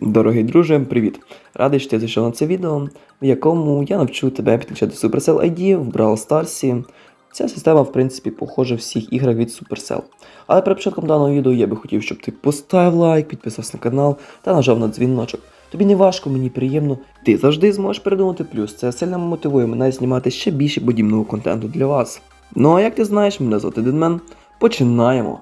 Дорогий друже, привіт! Радий, що ти зайшов на це відео, в якому я навчу тебе підключати Supercell ID в Brawl Stars. Ця система, в принципі, похожа в всіх іграх від Supercell. Але перед початком даного відео я би хотів, щоб ти поставив лайк, підписався на канал та нажав на дзвіночок. Тобі не важко, мені приємно. Ти завжди зможеш придумати плюс. Це сильно мотивує мене знімати ще більше подібного контенту для вас. Ну а як ти знаєш, мене звати Дедмен. Починаємо!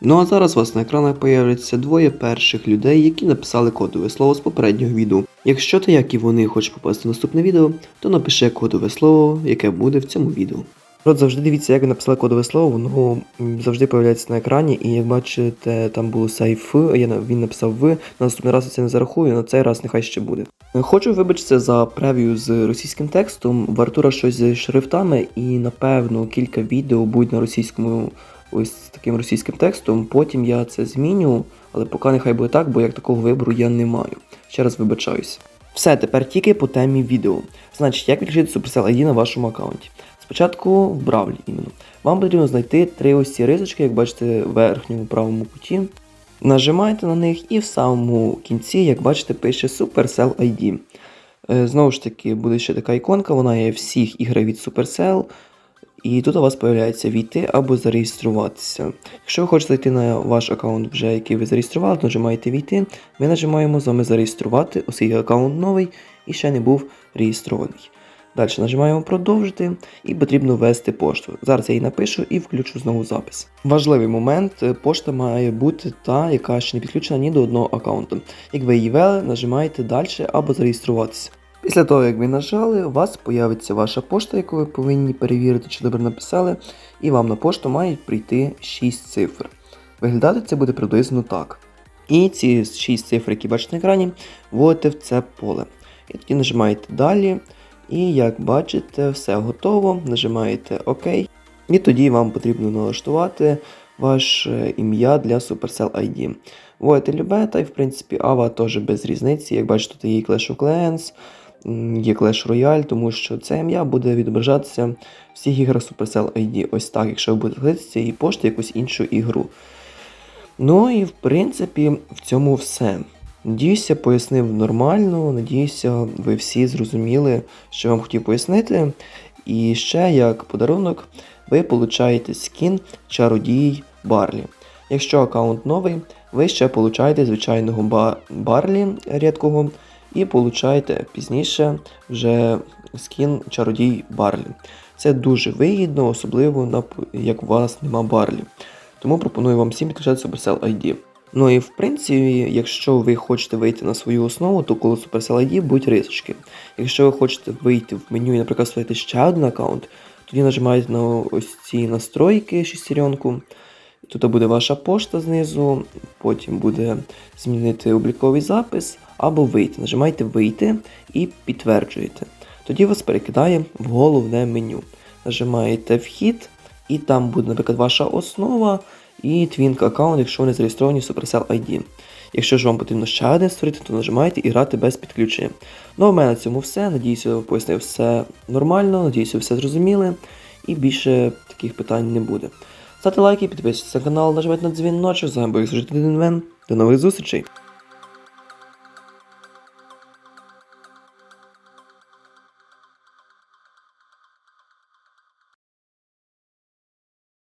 Ну а зараз у вас на екранах появляться двоє перших людей, які написали кодове слово з попереднього відео. Якщо ти, як і вони, хочеш попасти в наступне відео, то напиши кодове слово, яке буде в цьому відео. От завжди дивіться, як ви написали кодове слово, воно завжди появляється на екрані, і як бачите, там було сейф, я, він написав в, на наступний раз я це не зарахую, на цей раз нехай ще буде. Хочу вибачитися за прев'ю з російським текстом. В Артура щось з шрифтами, і напевно кілька відео будуть на російському ось з таким російським текстом. Потім я це зміню, але поки нехай буде так, бо як такого вибору я не маю. Ще раз вибачаюсь. Все, тепер тільки по темі відео. Значить, як відключити Supercell ID на вашому аккаунті? Спочатку в Бравлі іменно. Вам потрібно знайти три ось ці рисочки, як бачите, в верхньому правому куті. Нажимаєте на них і в самому кінці, як бачите, пише Supercell ID. Е, Знову ж таки, буде ще така іконка, вона є всіх іграх від Supercell. І тут у вас з'являється війти або зареєструватися. Якщо ви хочете зайти на ваш аккаунт, вже який ви зареєстрували, нажимаєте війти. Ми нажимаємо з вами зареєструвати, оскільки аккаунт новий і ще не був реєстрований. Далі нажимаємо продовжити і потрібно ввести пошту. Зараз я її напишу і включу знову запис. Важливий момент: пошта має бути та, яка ще не підключена ні до одного аккаунту. Як ви її ввели, нажимаєте далі або зареєструватися. Після того, як ви нажали, у вас появиться ваша пошта, яку ви повинні перевірити, чи добре написали, і вам на пошту мають прийти 6 цифр. Виглядати це буде приблизно так. І ці 6 цифр, які бачите на екрані, вводите в це поле. І тоді нажимаєте далі. І як бачите, все готово. Нажимаєте ОК. І тоді вам потрібно налаштувати ваше ім'я для Supercell ID. Вводите любе, та й в принципі Ава теж без різниці. Як бачите, тут є Clash of Clans, є Clash Royale, тому що це ім'я буде відображатися в всіх іграх Supercell ID. Ось так, якщо ви будете ходити з цієї пошти якусь іншу ігру. Ну і в принципі в цьому все. Надіюся, пояснив нормально. Надіюся, ви всі зрозуміли, що вам хотів пояснити. І ще як подарунок, ви получаєте скін чародій Барлі. Якщо аккаунт новий, ви ще получаєте звичайного ба- Барлі рідкого і получаєте пізніше вже скін чародій Барлі. Це дуже вигідно, особливо як у вас нема Барлі. Тому пропоную вам всім підключати Supercell ID. Ну і в принципі, якщо ви хочете вийти на свою основу, то коло Supercell ID будуть рисочки. Якщо ви хочете вийти в меню і, наприклад, створити ще один аккаунт, тоді нажимаєте на ось ці настройки шестеренку. Тут буде ваша пошта знизу, потім буде змінити обліковий запис або вийти. Нажимаєте вийти і підтверджуєте. Тоді вас перекидає в головне меню. Нажимаєте вхід, і там буде, наприклад, ваша основа і Twink аккаунт, якщо вони зареєстровані в Supercell ID. Якщо ж вам потрібно ще один створити, то нажимаєте і грати без підключення. Ну а в мене на цьому все. Надіюся, пояснив все нормально, надіюся, все зрозуміли. І більше таких питань не буде. Ставте лайки, підписуйтесь на канал, нажимайте на дзвіночок. З вами був Ден До нових зустрічей!